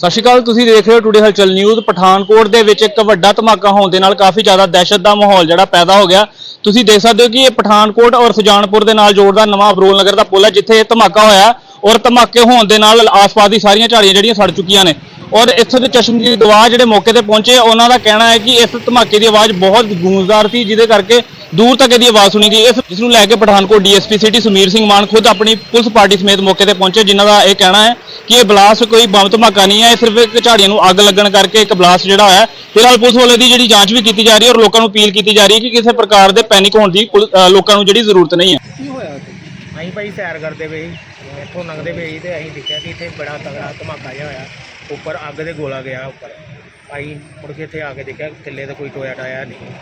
ਸਤਿ ਸ਼੍ਰੀ ਅਕਾਲ, ਤੁਸੀਂ ਦੇਖ ਰਹੇ ਹੋ ਟੁਡੇ ਹਲਚਲ ਨਿਊਜ਼ ਪਠਾਨਕੋਟ ਦੇ ਵਿੱਚ ਇੱਕ ਵੱਡਾ ਧਮਾਕਾ ਹੋਣ ਦੇ ਨਾਲ ਕਾਫੀ ਜ਼ਿਆਦਾ ਦਹਿਸ਼ਤ ਦਾ ਮਾਹੌਲ ਜਿਹੜਾ ਪੈਦਾ ਹੋ ਗਿਆ। ਤੁਸੀਂ ਦੇਖ ਸਕਦੇ ਹੋ ਕਿ ਇਹ ਪਠਾਨਕੋਟ ਔਰ ਸੁਜਾਨਪੁਰ ਦੇ ਨਾਲ ਜੋੜਦਾ ਨਵਾਂ ਅਬਰੋਲ ਨਗਰ ਦਾ ਪੁਲ ਹੈ, ਜਿੱਥੇ ਇਹ ਧਮਾਕਾ ਹੋਇਆ। ਔਰ ਧਮਾਕੇ ਹੋਣ ਦੇ ਨਾਲ ਆਸ-ਪਾਸ ਦੀ ਸਾਰੀਆਂ ਝਾੜੀਆਂ ਜਿਹੜੀਆਂ ਸੜ ਚੁੱਕੀਆਂ ਨੇ। ਔਰ ਇੱਥੋਂ ਦੇ ਚਸ਼ਮਦੀਦ ਗਵਾਹ ਜਿਹੜੇ ਮੌਕੇ ਤੇ ਪਹੁੰਚੇ ਉਹਨਾਂ ਦਾ ਕਹਿਣਾ ਹੈ ਕਿ ਇਸ ਧਮਾਕੇ ਦੀ ਆਵਾਜ਼ ਬਹੁਤ ਗੂੰਜਦਾਰ ਸੀ ਜਿਹਦੇ ਕਰਕੇ ਦੂਰ ਤੱਕ ਇਹਦੀ ਆਵਾਜ਼ ਸੁਣੀ ਗਈ। ਇਸ ਜਿਸ ਨੂੰ ਲੈ ਕੇ ਪਠਾਨਕੋਟ ਡੀਐਸਪੀ ਸਿਟੀ ਸਮੀਰ ਸਿੰਘ ਮਾਨ ਖੁਦ ਆਪਣੀ ਪੁਲਿਸ ਪਾਰਟੀ ਸਮੇਤ ਮੌਕੇ ਤੇ ਪਹੁੰਚੇ ਜਿਨ੍ਹਾਂ ਦਾ ਇਹ ਕਹਿਣਾ ਹੈ ਕਿ ਇਹ ਬਲਾਸਟ ਕੋਈ ਬੰਬ ਧਮਾਕਾ ਨਹੀਂ ਹੈ। ਇਹ ਸਿਰਫ ਇੱਕ ਝਾੜੀਆਂ ਨੂੰ ਅੱਗ ਲੱਗਣ ਕਰਕੇ ਇੱਕ ਬਲਾਸਟ ਜਿਹੜਾ ਹੋਇਆ ਹੈ। ਫਿਲਹਾਲ ਪੁਲਿਸ ਵੱਲੋਂ ਦੀ ਜਿਹੜੀ ਜਾਂਚ ਵੀ ਕੀਤੀ ਜਾ ਰਹੀ ਹੈ ਔਰ ਲੋਕਾਂ ਨੂੰ ਅਪੀਲ ਕੀਤੀ ਜਾ ਰਹੀ ਹੈ ਕਿ ਕਿਸੇ ਪ੍ਰਕਾਰ ਦੇ ਪੈਨਿਕ ਹੋਣ ਦੀ ਲੋਕਾਂ ਨੂੰ ਜਿਹੜੀ ਜ਼ਰੂਰਤ ਨਹੀਂ ਹੈ। ਅਸੀਂ ਭਾਈ ਸੈਰ ਕਰਦੇ ਪਏ ਇੱਥੋਂ ਲੰਘਦੇ ਪਏ ਸੀ ਤੇ ਅਸੀਂ ਦੇਖਿਆ ਕਿ ਇੱਥੇ ਬੜਾ ਤਗੜਾ ਧਮਾਕਾ ਜਿਹਾ ਹੋਇਆ। ਉੱਪਰ ਅੱਗ ਦੇ ਗੋਲਾ ਗਿਆ ਉੱਪਰ। ਅਸੀਂ ਮੁੜ ਕੇ ਇੱਥੇ ਆ ਕੇ ਦੇਖਿਆ ਥੱਲੇ ਤਾਂ ਕੋਈ ਟੋਇਆ ਟਾਇਆ ਨਹੀਂ।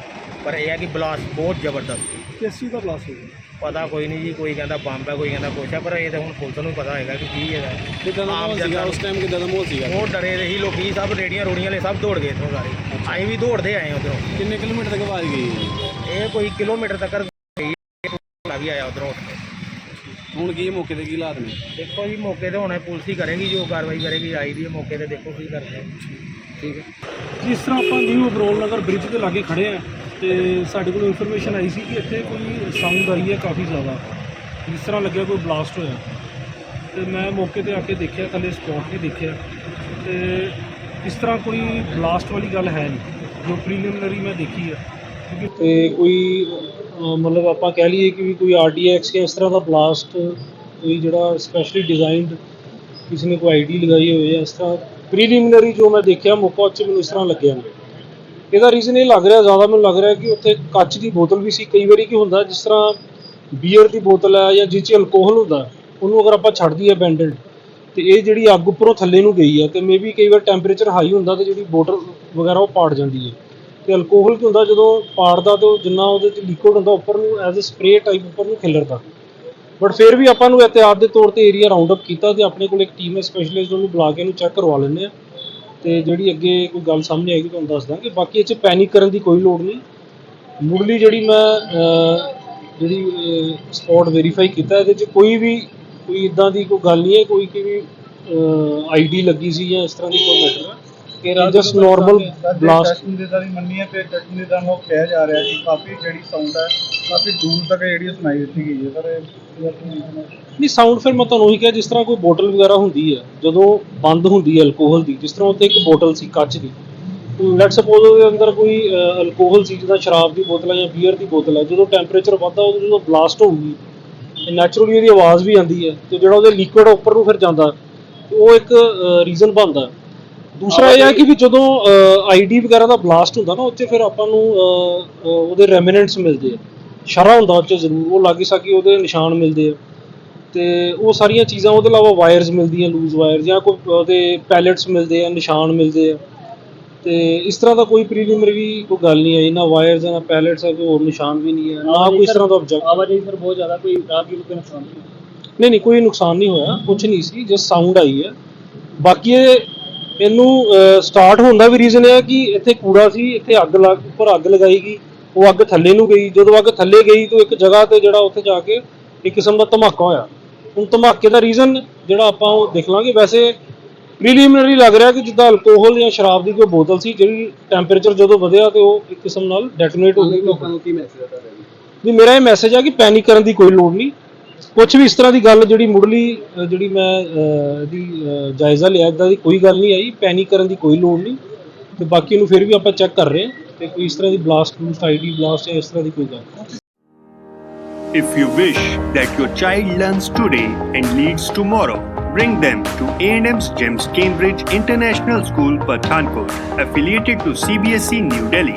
ਪਰ ਇਹ ਹੈ ਕਿ ਬਲਾਸਟ ਬਹੁਤ ਜ਼ਬਰਦਸਤ ਸੀ। ਕਿਸ ਦਾ ਬਲਾਸਟ ਹੋ ਗਿਆ ਪਤਾ ਕੋਈ ਨਹੀਂ ਜੀ ਕੋਈ ਕਹਿੰਦਾ ਬੰਬ ਹੈ ਕੋਈ ਕਹਿੰਦਾ ਕੁਛ ਹੈ ਪਰ ਇਹ ਤਾਂ ਹੁਣ ਪੁਲਿਸ ਨੂੰ ਪਤਾ ਹੋਏਗਾ ਕਿ ਕੀ ਹੈਗਾ ਕਿੱਦਾਂ ਦਾ ਆਮ ਮਾਹੌਲ ਸੀਗਾ ਜਨਤਾ ਉਸ ਟਾਈਮ ਕਿੱਦਾਂ ਦਾ ਮਾਹੌਲ ਸੀਗਾ? ਉਹ ਡਰੇ ਦੇ ਸੀ ਲੋਕੀ ਸਭ ਰੇੜੀਆਂ ਰੋੜੀਆਂ ਵਾਲੇ ਸਭ ਦੌੜ ਗਏ ਇੱਥੋਂ ਸਾਰੇ। ਅਸੀਂ ਵੀ ਦੌੜਦੇ ਆਏ ਉਧਰੋਂ। ਕਿੰਨੇ ਕਿਲੋਮੀਟਰ ਤੱਕ ਆਵਾਜ਼ ਗਈ? ਇਹ ਕੋਈ ਕਿਲੋਮੀਟਰ ਤੱਕ ਗਈ ਵੀ ਆਇਆ ਉਧਰੋਂ। ਹੁਣ ਕੀ ਮੌਕੇ ਤੇ ਕੀ ਹਾਲਾਤ ਨੇ? ਦੇਖੋ ਜੀ ਮੌਕੇ ਤੇ ਹੁਣ ਪੁਲਿਸ ਹੀ ਕਰੇਗੀ ਜੋ ਕਾਰਵਾਈ ਕਰੇਗੀ ਆਈ ਦੀ ਹੈ ਮੌਕੇ ਤੇ ਦੇਖੋ ਕੀ ਕਰਦੇ ਠੀਕ ਹੈ। ਜਿਸ ਤਰ੍ਹਾਂ ਆਪਾਂ ਨਿਊ ਅਬਰੋਲ ਨਗਰ ਬ੍ਰਿਜ ਦੇ ਲਾਗੇ ਖੜੇ ਆ ਤੇ ਸਾਡੇ ਕੋਲ ਇਨਫੋਰਮੇਸ਼ਨ ਆਈ ਸੀ ਕਿ ਇੱਥੇ ਕੋਈ ਸਾਊਂਡ ਆਈ ਹੈ ਕਾਫੀ ਜ਼ਿਆਦਾ। ਜਿਸ ਤਰ੍ਹਾਂ ਲੱਗਿਆ ਕੋਈ ਬਲਾਸਟ ਹੋਇਆ। ਤੇ ਮੈਂ ਮੌਕੇ ਤੇ ਆ ਕੇ ਦੇਖਿਆ ਥੱਲੇ ਸਪੌਟ ਵੀ ਦੇਖਿਆ। ਤੇ ਇਸ ਤਰ੍ਹਾਂ ਕੋਈ ਬਲਾਸਟ ਵਾਲੀ ਗੱਲ ਹੈ ਨਹੀਂ। ਜੋ ਪ੍ਰੀਲਿਮਿਨਰੀ ਮੈਂ ਦੇਖੀ ਹੈ ਤੇ ਕੋਈ ਅਹ, ਮਤਲਬ ਆਪਾਂ ਕਹਿ ਲਈਏ ਕਿ ਵੀ ਕੋਈ ਆਰਡੀਐਕਸ ਜਾਂ ਇਸ ਤਰ੍ਹਾਂ ਦਾ ਬਲਾਸਟ ਕੋਈ ਜਿਹੜਾ ਸਪੈਸ਼ਲੀ ਡਿਜ਼ਾਈਨਡ ਕਿਸੇ ਨੇ ਕੋਈ ਆਈਡੀ ਲਗਾਈ ਹੋਈ ਹੈ ਇਸ ਤਰ੍ਹਾਂ ਪ੍ਰੀਲਿਮਿਨਰੀ ਜੋ ਮੈਂ ਦੇਖਿਆ ਮੌਕਾ 'ਚ ਮੈਨੂੰ ਇਸ ਤਰ੍ਹਾਂ ਲੱਗਿਆ। ਨਹੀਂ ਇਹਦਾ ਰੀਜ਼ਨ ਇਹ ਲੱਗ ਰਿਹਾ ਜ਼ਿਆਦਾ ਮੈਨੂੰ ਲੱਗ ਰਿਹਾ ਕਿ ਉੱਥੇ ਕੱਚ ਦੀ ਬੋਤਲ ਵੀ ਸੀ। ਕਈ ਵਾਰੀ ਕੀ ਹੁੰਦਾ ਜਿਸ ਤਰ੍ਹਾਂ ਬੀਅਰ ਦੀ ਬੋਤਲ ਹੈ ਜਾਂ ਜਿਸ 'ਚ ਅਲਕੋਹਲ ਹੁੰਦਾ ਉਹਨੂੰ ਅਗਰ ਆਪਾਂ ਛੱਡ ਦਈਏ ਬੈਂਡਡ ਤੇ ਇਹ ਜਿਹੜੀ ਅੱਗ ਉੱਪਰੋਂ ਥੱਲੇ ਨੂੰ ਗਈ ਹੈ ਤੇ ਮੇਬੀ ਕਈ ਵਾਰ ਟੈਂਪਰੇਚਰ ਹਾਈ ਹੁੰਦਾ ਤੇ ਜਿਹੜੀ ਬੋਤਲ ਵਗੈਰਾ ਉਹ ਪਾੜ ਜਾਂਦੀ ਹੈ। ਤੇ ਅਲਕੋਹਲ ਕੀ ਹੁੰਦਾ ਜਦੋਂ ਪਾੜਦਾ ਤੇ ਉਹ ਜਿੰਨਾ ਉਹਦੇ 'ਚ ਲਿਕੁਇਡ ਹੁੰਦਾ ਉੱਪਰ ਨੂੰ ਐਜ਼ ਅ ਸਪਰੇਅ ਟਾਈਪ ਉੱਪਰ ਨੂੰ ਖਿਲਰਦਾ ਬਟ ਫਿਰ ਵੀ ਆਪਾਂ ਨੂੰ ਇhtiyਾਤ ਦੇ ਤੌਰ ਤੇ ਏਰੀਆ ਰਾਉਂਡ ਅਪ ਕੀਤਾ ਤੇ ਆਪਣੇ ਕੋਲ ਇੱਕ ਟੀਮ ਹੈ ਸਪੈਸ਼ਲਿਸਟ ਉਹਨੂੰ ਬੁਲਾ ਕੇ ਉਹਨੂੰ ਚੈੱਕ ਕਰਵਾ ਲੈਂਦੇ ਆ ਤੇ ਜਿਹੜੀ ਅੱਗੇ ਕੋਈ ਗੱਲ ਸਾਹਮਣੇ ਆਏਗੀ ਤੁਹਾਨੂੰ ਦੱਸ ਦਾਂਗੇ। ਬਾਕੀ ਇਹ 'ਚ ਪੈਨਿਕ ਕਰਨ ਦੀ ਕੋਈ ਲੋੜ ਨਹੀਂ। ਮੁੱਢਲੀ ਜਿਹੜੀ ਮੈਂ ਜਿਹੜੀ ਸਪੌਟ ਵੈਰੀਫਾਈ ਕੀਤਾ ਇਹਦੇ 'ਚ ਕੋਈ ਵੀ, ਕੋਈ ਇਦਾਂ ਦੀ ਕੋਈ ਗੱਲ ਨਹੀਂ ਹੈ। ਕੋਈ ਕਿ ਵੀ ਆਈਡੀ ਲੱਗੀ ਸੀ ਜਾਂ ਇਸ ਤਰ੍ਹਾਂ ਦੀ ਕੋਈ ਮੈਟਰ ਹੈ। ਜਸਟ ਨਾਰਮਲ ਬਲਾਸਟ ਟੈਸਟਿੰਗ ਦੇ ਦਾ ਮੰਨੀਏ ਤੇ ਟੈਸਟਿੰਗ ਦੇ ਦਾ ਉਹ ਕਿਹਾ ਜਾ ਰਿਹਾ ਕਿ ਕਾਫੀ ਜਿਹੜੀ ਸਾਊਂਡ ਹੈ ਕਾਫੀ ਦੂਰ ਤੱਕ ਜਿਹੜੀ ਸੁਣਾਈ ਦਿੱਤੀ ਗਈ ਹੈ। ਸਰ ਇਹ ਨਹੀਂ ਸਾਊਂਡ ਫਿਰ ਮੈਂ ਤੁਹਾਨੂੰ ਉਹੀ ਕਿਹਾ ਜਿਸ ਤਰ੍ਹਾਂ ਕੋਈ ਬੋਟਲ ਵਗੈਰਾ ਹੁੰਦੀ ਹੈ ਜਦੋਂ ਬੰਦ ਹੁੰਦੀ ਹੈ ਅਲਕੋਹਲ ਦੀ ਜਿਸ ਤਰ੍ਹਾਂ ਉੱਤੇ ਇੱਕ ਬੋਟਲ ਸੀ ਕੱਚ ਦੀ। ਲੈਟ ਸਪੋਜ਼ ਉਹਦੇ ਅੰਦਰ ਕੋਈ ਅਲਕੋਹਲ ਸੀ ਜਿੱਦਾਂ ਸ਼ਰਾਬ ਦੀ ਬੋਤਲ ਹੈ ਜਾਂ ਬੀਅਰ ਦੀ ਬੋਤਲ ਹੈ ਜਦੋਂ ਟੈਂਪਰੇਚਰ ਵੱਧਦਾ ਉਦੋਂ ਜਦੋਂ ਬਲਾਸਟ ਹੋਊਗੀ ਨੈਚੁਰਲੀ ਉਹਦੀ ਆਵਾਜ਼ ਵੀ ਆਉਂਦੀ ਹੈ ਤੇ ਜਿਹੜਾ ਉਹਦੇ ਲਿਕੁਇਡ ਉੱਪਰ ਨੂੰ ਫਿਰ ਜਾਂਦਾ ਉਹ ਇੱਕ ਰੀਜ਼ਨ ਬਣਦਾ। ਹੈ। ਦੂਸਰਾ ਇਹ ਹੈ ਕਿ ਵੀ ਜਦੋਂ ਆਈਡੀ ਵਗੈਰਾ ਦਾ ਬਲਾਸਟ ਹੁੰਦਾ ਨਾ ਉੱਥੇ ਫਿਰ ਆਪਾਂ ਨੂੰ ਉਹਦੇ ਰੈਮਿਨੈਂਟਸ ਮਿਲਦੇ ਆ। ਸ਼ਰਾ ਹੁੰਦਾ ਉੱਚ ਜ਼ਰੂਰ ਉਹ ਲਾਗੀ ਸਾਕੀ ਉਹਦੇ ਨਿਸ਼ਾਨ ਮਿਲਦੇ ਆ। ਤੇ ਉਹ ਸਾਰੀਆਂ ਚੀਜ਼ਾਂ ਉਹਦੇ ਇਲਾਵਾ ਵਾਇਰਸ ਮਿਲਦੀਆਂ ਲੂਜ਼ ਵਾਇਰ ਜਾਂ ਕੋਈ ਉਹਦੇ ਪੈਲੇਟਸ ਮਿਲਦੇ ਆ ਨਿਸ਼ਾਨ ਮਿਲਦੇ ਆ। ਤੇ ਇਸ ਤਰ੍ਹਾਂ ਦਾ ਕੋਈ ਪ੍ਰੀਲਿਮਿਨਰੀ ਕੋਈ ਗੱਲ ਨਹੀਂ ਆਈ ਨਾ ਵਾਇਰਸ ਨਾ ਪੈਲੇਟਸ ਆ ਕੋਈ ਹੋਰ ਨਿਸ਼ਾਨ ਵੀ ਨਹੀਂ ਹੈ ਨਾ ਕੋਈ ਇਸ ਤਰ੍ਹਾਂ ਦਾ ਆਬਜੈਕਟ ਆਵਾਜਾਈ ਸਰ ਬਹੁਤ ਜ਼ਿਆਦਾ ਕੋਈ ਰਾਹਗੀਰ ਨੂੰ ਨੁਕਸਾਨ ਨਹੀਂ ਨਹੀਂ ਕੋਈ ਨੁਕਸਾਨ ਨਹੀਂ ਹੋਇਆ ਕੁਝ ਨਹੀਂ ਸੀ ਜਸਟ ਸਾਊਂਡ ਆਈ ਹੈ। ਬਾਕੀ ਇਹ ਇਹਨੂੰ ਸਟਾਰਟ ਹੋਣ ਦਾ ਵੀ ਰੀਜ਼ਨ ਇਹ ਹੈ ਕਿ ਇੱਥੇ ਕੂੜਾ ਸੀ ਇੱਥੇ ਅੱਗ ਲੱਗ ਉੱਪਰ ਅੱਗ ਲਗਾਈ ਗਈ ਉਹ ਅੱਗ ਥੱਲੇ ਨੂੰ ਗਈ। ਜਦੋਂ ਅੱਗ ਥੱਲੇ ਗਈ ਤਾਂ ਇੱਕ ਜਗ੍ਹਾ ਤੇ ਜਿਹੜਾ ਉੱਥੇ ਜਾ ਕੇ ਇੱਕ ਕਿਸਮ ਦਾ ਧਮਾਕਾ ਹੋਇਆ। ਹੁਣ ਧਮਾਕੇ ਦਾ ਰੀਜ਼ਨ ਜਿਹੜਾ ਆਪਾਂ ਉਹ ਦੇਖ ਲਾਂਗੇ। ਵੈਸੇ ਪ੍ਰੀਲਿਮਿਨਰੀ ਲੱਗ ਰਿਹਾ ਕਿ ਜਿੱਦਾਂ ਅਲਕੋਹਲ ਜਾਂ ਸ਼ਰਾਬ ਦੀ ਕੋਈ ਬੋਤਲ ਸੀ ਜਿਹੜੀ ਟੈਂਪਰੇਚਰ ਜਦੋਂ ਵਧਿਆ ਤੇ ਉਹ ਇੱਕ ਕਿਸਮ ਨਾਲ ਡੈਟੋਨੇਟ ਹੋ ਗਈ। ਲੋਕਾਂ ਨੂੰ ਕੀ ਮੈਸੇਜ ਹੈ ਵੀ ਮੇਰਾ ਇਹ ਮੈਸੇਜ ਹੈ ਕਿ ਪੈਨਿਕ ਕਰਨ ਦੀ ਕੋਈ ਲੋੜ ਨਹੀਂ। ਕੁਝ ਵੀ ਇਸ ਤਰ੍ਹਾਂ ਦੀ ਗੱਲ ਜਿਹੜੀ ਮੁੱਢਲੀ ਅਹ, ਜਿਹੜੀ ਮੈਂ ਅਹ, ਇਹਦੀ ਅਹ, ਜਾਇਜ਼ਾ ਲਿਆ ਇਦਾਂ ਦੀ ਕੋਈ ਗੱਲ ਨਹੀਂ ਆਈ ਪੈਨਿਕ ਕਰਨ ਦੀ ਕੋਈ ਲੋੜ ਨਹੀਂ ਤੇ ਬਾਕੀ ਨੂੰ ਫਿਰ ਵੀ ਆਪਾਂ ਚੈੱਕ ਕਰ ਰਹੇ ਹਾਂ ਤੇ ਕੋਈ ਇਸ ਤਰ੍ਹਾਂ ਦੀ ਬਲਾਸਟ ਬੂਸਟ ਆਈਡੀ ਬਲਾਸਟ ਜਾਂ ਇਸ ਤਰ੍ਹਾਂ ਦੀ ਕੋਈ ਗੱਲ ਨਹੀਂ If you wish that your child learns today and leads tomorrow, bring them to A&M's GEMS Cambridge International School, Pathankot, affiliated to CBSE New Delhi.